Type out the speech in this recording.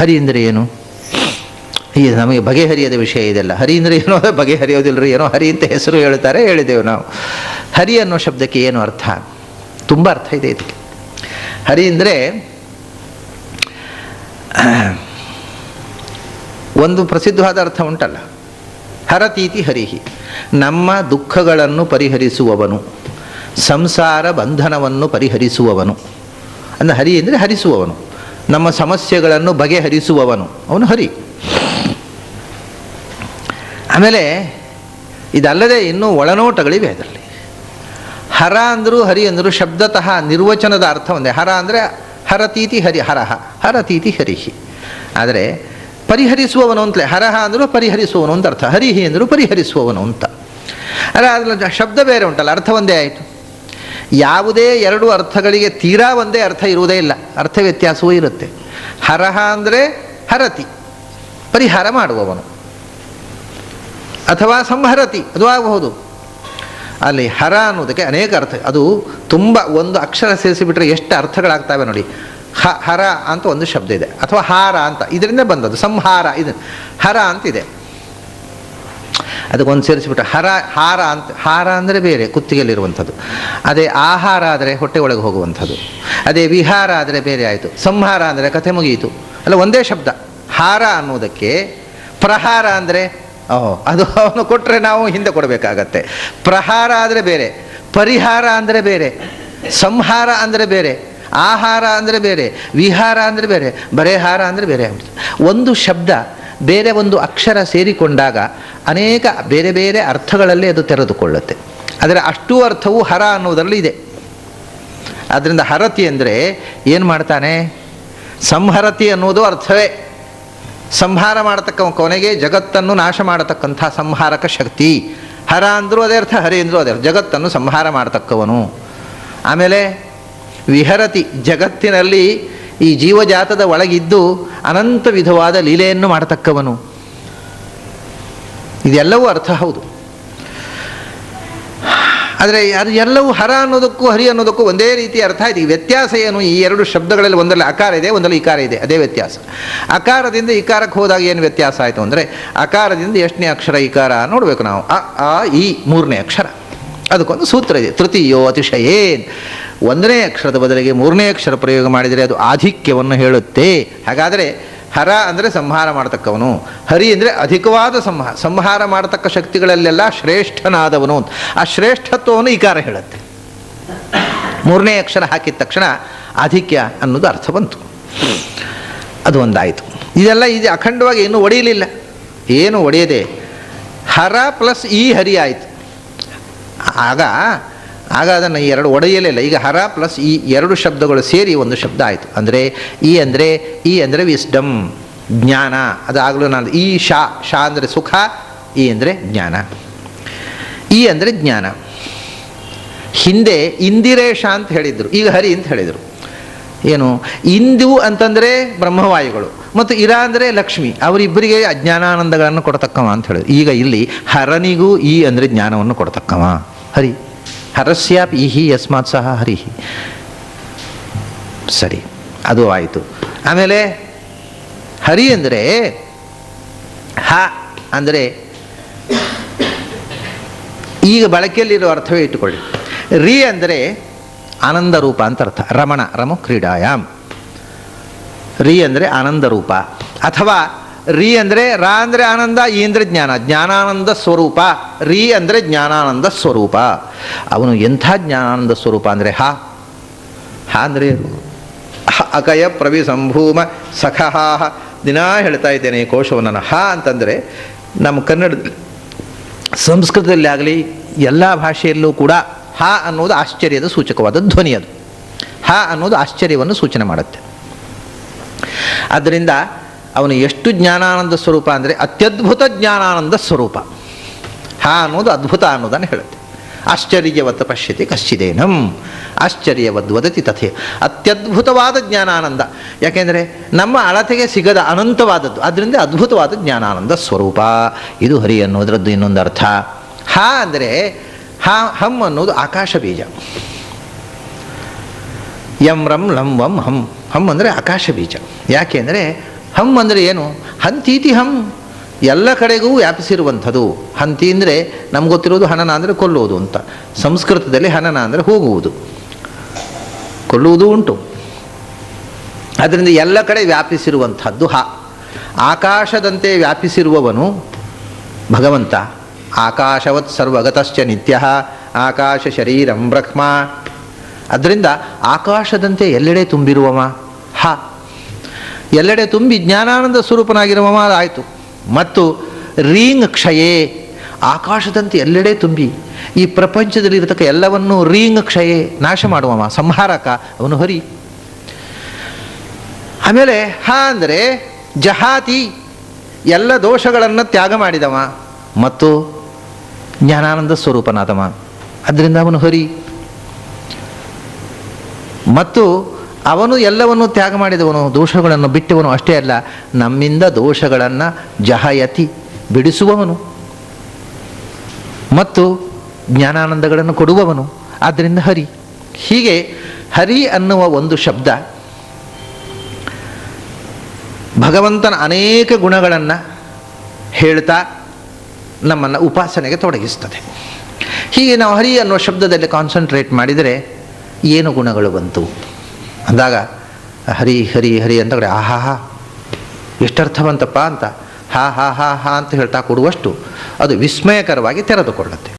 ಹರಿ ಅಂದರೆ ಏನು? ಈ ನಮಗೆ ಬಗೆಹರಿಯದ ವಿಷಯ ಇದೆಲ್ಲ. ಹರಿ ಅಂದರೆ ಏನೋ ಬಗೆಹರಿಯೋದಿಲ್ಲ ರೀ ಏನೋ ಹರಿ ಅಂತ ಹೆಸರು ಹೇಳ್ತಾರೆ, ಹೇಳಿದೆವು ನಾವು. ಹರಿ ಅನ್ನೋ ಶಬ್ದಕ್ಕೆ ಏನು ಅರ್ಥ? ತುಂಬ ಅರ್ಥ ಇದೆ ಇದಕ್ಕೆ. ಹರಿ ಅಂದರೆ, ಒಂದು ಪ್ರಸಿದ್ಧವಾದ ಅರ್ಥ ಉಂಟಲ್ಲ. ಹರತೀತಿ ಹರಿಹಿ. ನಮ್ಮ ದುಃಖಗಳನ್ನು ಪರಿಹರಿಸುವವನು, ಸಂಸಾರ ಬಂಧನವನ್ನು ಪರಿಹರಿಸುವವನು. ಅಂದರೆ ಹರಿ ಅಂದರೆ ಹರಿಸುವವನು. ನಮ್ಮ ಸಮಸ್ಯೆಗಳನ್ನು ಬಗೆಹರಿಸುವವನು. ಅವನು ಹರಿ. ಆಮೇಲೆ ಇದಲ್ಲದೆ ಇನ್ನೂ ಒಳನೋಟಗಳಿವೆ ಅದರಲ್ಲಿ. ಹರ ಅಂದರೂ ಹರಿ ಅಂದರೂ ಶಬ್ದತಃ ನಿರ್ವಚನದ ಅರ್ಥ ಒಂದೇ. ಹರ ಅಂದರೆ ಹರತೀತಿ ಹರಿ ಹರಹ ಹರತೀತಿ ಹರಿಹಿ ಆದರೆ ಪರಿಹರಿಸುವವನು ಅಂತಲೇ ಹರಹ ಅಂದರೂ ಪರಿಹರಿಸುವವನು ಅಂತ ಅರ್ಥ. ಹರಿಹಿ ಅಂದರೂ ಪರಿಹರಿಸುವವನು ಅಂತ. ಅಲ್ಲ ಅದರ ಶಬ್ದ ಬೇರೆ ಉಂಟಲ್ಲ, ಅರ್ಥ ಒಂದೇ ಆಯಿತು. ಯಾವುದೇ ಎರಡು ಅರ್ಥಗಳಿಗೆ ತೀರಾ ಒಂದೇ ಅರ್ಥ ಇರುವುದೇ ಇಲ್ಲ. ಅರ್ಥ ವ್ಯತ್ಯಾಸವೂ ಇರುತ್ತೆ. ಹರಹ ಅಂದರೆ ಹರತಿ. ಪರಿಹಾರ ಮಾಡುವವನು. ಅಥವಾ ಸಂಹರತಿ, ಅದು ಆಗಬಹುದು. ಅಲ್ಲಿ ಹರ ಅನ್ನೋದಕ್ಕೆ ಅನೇಕ ಅರ್ಥ. ಅದು ತುಂಬ ಒಂದು ಅಕ್ಷರ ಸೇರಿಸಿಬಿಟ್ರೆ ಎಷ್ಟು ಅರ್ಥಗಳಾಗ್ತವೆ ನೋಡಿ. ಹ, ಹರ ಅಂತ ಒಂದು ಶಬ್ದ ಇದೆ. ಅಥವಾ ಹಾರ ಅಂತ. ಇದರಿಂದ ಬಂದದ್ದು. ಸಂಹಾರ. ಇದು ಹರ ಅಂತಿದೆ. ಅದಕ್ಕೊಂದು ಸೇರಿಸಿಬಿಟ್ಟು ಹರ, ಹಾರ ಅಂತ, ಹಾರ ಅಂದರೆ ಬೇರೆ, ಕುತ್ತಿಗೆಯಲ್ಲಿರುವಂಥದ್ದು. ಅದೇ ಆಹಾರ ಆದರೆ ಹೊಟ್ಟೆ ಒಳಗೆ ಹೋಗುವಂಥದ್ದು. ಅದೇ ವಿಹಾರ ಆದರೆ ಬೇರೆ ಆಯಿತು. ಸಂಹಾರ ಅಂದರೆ ಕಥೆ ಮುಗಿಯಿತು. ಅಲ್ಲ, ಒಂದೇ ಶಬ್ದ. ಹಾರ ಅನ್ನೋದಕ್ಕೆ ಪ್ರಹಾರ ಅಂದರೆ, ಓಹ್, ಅದು ಅವನು ಕೊಟ್ಟರೆ ನಾವು ಹಿಂದೆ ಕೊಡಬೇಕಾಗತ್ತೆ. ಪ್ರಹಾರ ಆದರೆ ಬೇರೆ, ಪರಿಹಾರ ಅಂದರೆ ಬೇರೆ, ಸಂಹಾರ ಅಂದರೆ ಬೇರೆ, ಆಹಾರ ಅಂದರೆ ಬೇರೆ, ವಿಹಾರ ಅಂದರೆ ಬೇರೆ ಬರೆಹಾರ ಅಂದರೆ ಬೇರೆ ಒಂದು ಶಬ್ದ ಬೇರೆ ಒಂದು ಅಕ್ಷರ ಸೇರಿಕೊಂಡಾಗ ಅನೇಕ ಬೇರೆ ಬೇರೆ ಅರ್ಥಗಳಲ್ಲಿ ಅದು ತೆರೆದುಕೊಳ್ಳುತ್ತೆ. ಆದರೆ ಅಷ್ಟೂ ಅರ್ಥವು ಹರ ಅನ್ನೋದರಲ್ಲಿ ಇದೆ. ಅದರಿಂದ ಹರತಿ ಅಂದರೆ ಏನು ಮಾಡ್ತಾನೆ? ಸಂಹರತಿ ಅನ್ನೋದು ಅರ್ಥವೇ. ಸಂಹಾರ ಮಾಡತಕ್ಕ ಕೊನೆಗೆ ಜಗತ್ತನ್ನು ನಾಶ ಮಾಡತಕ್ಕಂಥ ಸಂಹಾರಕ ಶಕ್ತಿ. ಹರ ಅಂದರೂ ಅದೇ ಅರ್ಥ, ಹರಿ ಅಂದರೂ ಅದೇ ಅರ್ಥ. ಜಗತ್ತನ್ನು ಸಂಹಾರ ಮಾಡತಕ್ಕವನು. ಆಮೇಲೆ ವಿಹರತಿ ಜಗತ್ತಿನಲ್ಲಿ ಈ ಜೀವಜಾತದ ಒಳಗಿದ್ದು ಅನಂತ ವಿಧವಾದ ಲೀಲೆಯನ್ನು ಮಾಡತಕ್ಕವನು. ಇದೆಲ್ಲವೂ ಅರ್ಥ ಹೌದು. ಆದರೆ ಅದು ಎಲ್ಲವೂ ಹರ ಅನ್ನೋದಕ್ಕೂ ಹರಿ ಅನ್ನೋದಕ್ಕೂ ಒಂದೇ ರೀತಿ ಅರ್ಥ ಇದೆ. ಈ ವ್ಯತ್ಯಾಸ ಏನು? ಈ ಎರಡು ಶಬ್ದಗಳಲ್ಲಿ ಒಂದರಲ್ಲಿ ಅಕಾರ ಇದೆ, ಒಂದರಲ್ಲಿ ಇಕಾರ ಇದೆ. ಅದೇ ವ್ಯತ್ಯಾಸ. ಅಕಾರದಿಂದ ಇಕಾರಕ್ಕೆ ಹೋದಾಗ ಏನು ವ್ಯತ್ಯಾಸ ಆಯಿತು ಅಂದರೆ ಅಕಾರದಿಂದ ಎಷ್ಟನೇ ಅಕ್ಷರ ಇಕಾರ ನೋಡಬೇಕು ನಾವು. ಅ, ಆ, ಈ ಮೂರನೇ ಅಕ್ಷರ. ಅದಕ್ಕೊಂದು ಸೂತ್ರ ಇದೆ. ತೃತೀಯೋ ಅತಿಶಯೇನ್. ಒಂದನೇ ಅಕ್ಷರದ ಬದಲಿಗೆ ಮೂರನೇ ಅಕ್ಷರ ಪ್ರಯೋಗ ಮಾಡಿದರೆ ಅದು ಆಧಿಕ್ಯವನ್ನು ಹೇಳುತ್ತೆ. ಹಾಗಾದರೆ ಹರ ಅಂದರೆ ಸಂಹಾರ ಮಾಡತಕ್ಕವನು. ಹರಿ ಅಂದರೆ ಅಧಿಕವಾದ ಸಂಹಾರ ಸಂಹಾರ ಮಾಡತಕ್ಕ ಶಕ್ತಿಗಳಲ್ಲೆಲ್ಲ ಶ್ರೇಷ್ಠನಾದವನು ಅಂತ. ಆ ಶ್ರೇಷ್ಠತ್ವವನ್ನು ಇಕಾರ ಹೇಳುತ್ತೆ. ಮೂರನೇ ಅಕ್ಷರ ಹಾಕಿದ ತಕ್ಷಣ ಆಧಿಕ್ಯ ಅನ್ನೋದು ಅರ್ಥ ಬಂತು. ಅದು ಒಂದಾಯಿತು. ಇದೆಲ್ಲ ಇದು ಅಖಂಡವಾಗಿ ಏನೂ ಒಡೆಯಲಿಲ್ಲ. ಏನು ಒಡೆಯದೆ? ಹರ ಪ್ಲಸ್ ಈ ಹರಿ ಆಯಿತು. ಆಗ ಆಗ ಅದನ್ನು ಎರಡು ಒಡೆಯಲಿಲ್ಲ ಈಗ ಹರ ಪ್ಲಸ್ ಈ ಎರಡು ಶಬ್ದಗಳು ಸೇರಿ ಒಂದು ಶಬ್ದ ಆಯಿತು. ಅಂದರೆ ಈ ಅಂದರೆ ಈ ಅಂದರೆ ವಿಸ್ಡಮ್ ಜ್ಞಾನ. ಅದಾಗಲೂ ನಾನು ಈ ಶಾ ಶಾ ಅಂದರೆ ಸುಖ, ಈ ಅಂದರೆ ಜ್ಞಾನ. ಈ ಅಂದರೆ ಜ್ಞಾನ. ಹಿಂದೆ ಇಂದಿರೇಶ ಅಂತ ಹೇಳಿದರು. ಈಗ ಹರಿ ಅಂತ ಹೇಳಿದರು. ಏನು? ಇಂದು ಅಂತಂದರೆ ಬ್ರಹ್ಮವಾಯುಗಳು. ಮತ್ತು ಇರ ಅಂದರೆ ಲಕ್ಷ್ಮಿ. ಅವರಿಬ್ಬರಿಗೆ ಅಜ್ಞಾನಾನಂದಗಳನ್ನು ಕೊಡತಕ್ಕವ ಅಂತ ಹೇಳಿದ್ರು. ಈಗ ಇಲ್ಲಿ ಹರನಿಗೂ ಈ ಅಂದರೆ ಜ್ಞಾನವನ್ನು ಕೊಡತಕ್ಕವ. ಹರಿ. ಹರಸ್ಯಾಪ್ ಇಹಿ ಯಸ್ಮಾತ್ ಸಹ ಹರಿಹಿ ಸರಿ, ಅದು ಆಯಿತು. ಆಮೇಲೆ ಹರಿ ಅಂದರೆ ಹ ಅಂದರೆ ಈಗ ಬಳಕೆಯಲ್ಲಿರೋ ಅರ್ಥವೇ ಇಟ್ಟುಕೊಳ್ಳಿ. ರಿ ಅಂದರೆ ಆನಂದ ರೂಪ ಅಂತ ಅರ್ಥ. ರಮಣ, ರಮ ಕ್ರೀಡಾಯಾಮ್. ರಿ ಅಂದರೆ ಆನಂದ ರೂಪ. ಅಥವಾ ರಿ ಅಂದರೆ ರಾ ಅಂದರೆ ಆನಂದ, ಈ ಅಂದರೆ ಜ್ಞಾನ. ಜ್ಞಾನಾನಂದ ಸ್ವರೂಪ. ರೀ ಅಂದರೆ ಜ್ಞಾನಾನಂದ ಸ್ವರೂಪ. ಅವನು ಎಂಥ ಜ್ಞಾನಾನಂದ ಸ್ವರೂಪ ಅಂದರೆ ಹಾ? ಹಾ ಅಂದರೆ ಅಕಯ ಪ್ರವಿ ಸಂಭೂಮ ಸಖಹಾಹ ದಿನಾ ಹೇಳ್ತಾ ಇದ್ದೇನೆ ಈ ಕೋಶವನ್ನು ಹಾ ಅಂತಂದರೆ ನಮ್ಮ ಕನ್ನಡ ಸಂಸ್ಕೃತದಲ್ಲಿ ಆಗಲಿ, ಎಲ್ಲ ಭಾಷೆಯಲ್ಲೂ ಕೂಡ ಹಾ ಅನ್ನೋದು ಆಶ್ಚರ್ಯದ ಸೂಚಕವಾದ ಧ್ವನಿ ಅದು. ಹಾ ಅನ್ನೋದು ಆಶ್ಚರ್ಯವನ್ನು ಸೂಚನೆ ಮಾಡುತ್ತೆ. ಆದ್ದರಿಂದ ಅವನು ಎಷ್ಟು ಜ್ಞಾನಾನಂದ ಸ್ವರೂಪ ಅಂದರೆ ಅತ್ಯದ್ಭುತ ಜ್ಞಾನಾನಂದ ಸ್ವರೂಪ. ಹ ಅನ್ನೋದು ಅದ್ಭುತ ಅನ್ನೋದನ್ನು ಹೇಳುತ್ತೆ. ಆಶ್ಚರ್ಯವತ್ ಪಶ್ಯತಿ ಕಶ್ಚಿದೇನಂ. ಆಶ್ಚರ್ಯವದ್ ವದತಿ ತಥೆ. ಅತ್ಯದ್ಭುತವಾದ ಜ್ಞಾನಾನಂದ. ಯಾಕೆಂದರೆ ನಮ್ಮ ಅಳತೆಗೆ ಸಿಗದ ಅನಂತವಾದದ್ದು. ಅದರಿಂದ ಅದ್ಭುತವಾದ ಜ್ಞಾನಾನಂದ ಸ್ವರೂಪ. ಇದು ಹರಿ ಅನ್ನೋದ್ರದ್ದು ಇನ್ನೊಂದು ಅರ್ಥ. ಹಾ ಅಂದರೆ ಹಾ ಹಮ್ ಅನ್ನೋದು ಆಕಾಶ ಬೀಜ. ಯಂ ರಂ ಲಂ ವಂ ಹಂ. ಹಮ್ ಅಂದರೆ ಆಕಾಶ ಬೀಜ. ಯಾಕೆ ಅಂದರೆ ಹಮ್ ಅಂದರೆ ಏನು? ಹಂತೀತಿ ಹಮ್ ಎಲ್ಲ ಕಡೆಗೂ ವ್ಯಾಪಿಸಿರುವಂಥದ್ದು. ಹಂತಿ ಅಂದರೆ ನಮ್ಗೆ ಗೊತ್ತಿರೋದು ಹನನ ಅಂದರೆ ಕೊಲ್ಲುವುದು ಅಂತ. ಸಂಸ್ಕೃತದಲ್ಲಿ ಹನನ ಅಂದರೆ ಹೋಗುವುದು. ಕೊಲ್ಲುವುದು ಉಂಟು. ಅದರಿಂದ ಎಲ್ಲ ಕಡೆ ವ್ಯಾಪಿಸಿರುವಂಥದ್ದು ಹ. ಆಕಾಶದಂತೆ ವ್ಯಾಪಿಸಿರುವವನು ಭಗವಂತ. ಆಕಾಶವತ್ ಸರ್ವಗತಶ್ಚ ನಿತ್ಯ. ಆಕಾಶ ಶರೀರಂ ಬ್ರಹ್ಮ. ಅದರಿಂದ ಆಕಾಶದಂತೆ ಎಲ್ಲೆಡೆ ತುಂಬಿರುವವ ಹ. ಎಲ್ಲೆಡೆ ತುಂಬಿ ಜ್ಞಾನಾನಂದ ಸ್ವರೂಪನಾಗಿರುವ ಆಯಿತು. ಮತ್ತು ರೀಂಗ್ ಕ್ಷಯೇ, ಆಕಾಶದಂತೆ ಎಲ್ಲೆಡೆ ತುಂಬಿ, ಈ ಪ್ರಪಂಚದಲ್ಲಿ ಇರತಕ್ಕ ಎಲ್ಲವನ್ನೂ ರೀಂಗ್ ಕ್ಷಯೇ, ನಾಶ ಮಾಡುವವ ಸಂಹಾರಕ, ಅವನು ಹರಿ. ಆಮೇಲೆ ಹಾ ಅಂದರೆ ಜಹಾತಿ, ಎಲ್ಲ ದೋಷಗಳನ್ನು ತ್ಯಾಗ ಮಾಡಿದವ ಮತ್ತು ಜ್ಞಾನಾನಂದ ಸ್ವರೂಪನಾದವ. ಅದರಿಂದ ಅವನು ಹರಿ. ಮತ್ತು ಅವನು ಎಲ್ಲವನ್ನು ತ್ಯಾಗ ಮಾಡಿದವನು, ದೋಷಗಳನ್ನು ಬಿಟ್ಟವನು ಅಷ್ಟೇ ಅಲ್ಲ, ನಮ್ಮಿಂದ ದೋಷಗಳನ್ನು ಜಹಯತಿ ಬಿಡಿಸುವವನು. ಮತ್ತು ಜ್ಞಾನಾನಂದಗಳನ್ನು ಕೊಡುವವನು. ಆದ್ದರಿಂದ ಹರಿ. ಹೀಗೆ ಹರಿ ಅನ್ನುವ ಒಂದು ಶಬ್ದ ಭಗವಂತನ ಅನೇಕ ಗುಣಗಳನ್ನು ಹೇಳ್ತಾ ನಮ್ಮನ್ನು ಉಪಾಸನೆಗೆ ತೊಡಗಿಸ್ತದೆ. ಹೀಗೆ ನಾವು ಹರಿ ಅನ್ನುವ ಶಬ್ದದಲ್ಲಿ ಕಾನ್ಸಂಟ್ರೇಟ್ ಮಾಡಿದರೆ ಏನು ಗುಣಗಳು ಬಂತು? ಅಂದಾಗ, ಹರಿ ಹರಿ ಹರಿ ಅಂತಂದರೆ ಆಹಾ ಹಾ ಎಷ್ಟರ್ಥವಂತಪ್ಪ ಅಂತ, ಹಾ ಹಾ ಹಾ ಹಾ ಅಂತ ಹೇಳ್ತಾ ಕೊಡುವಷ್ಟು ಅದು ವಿಸ್ಮಯಕರವಾಗಿ ತೆರೆದುಕೊಳ್ಳುತ್ತೆ.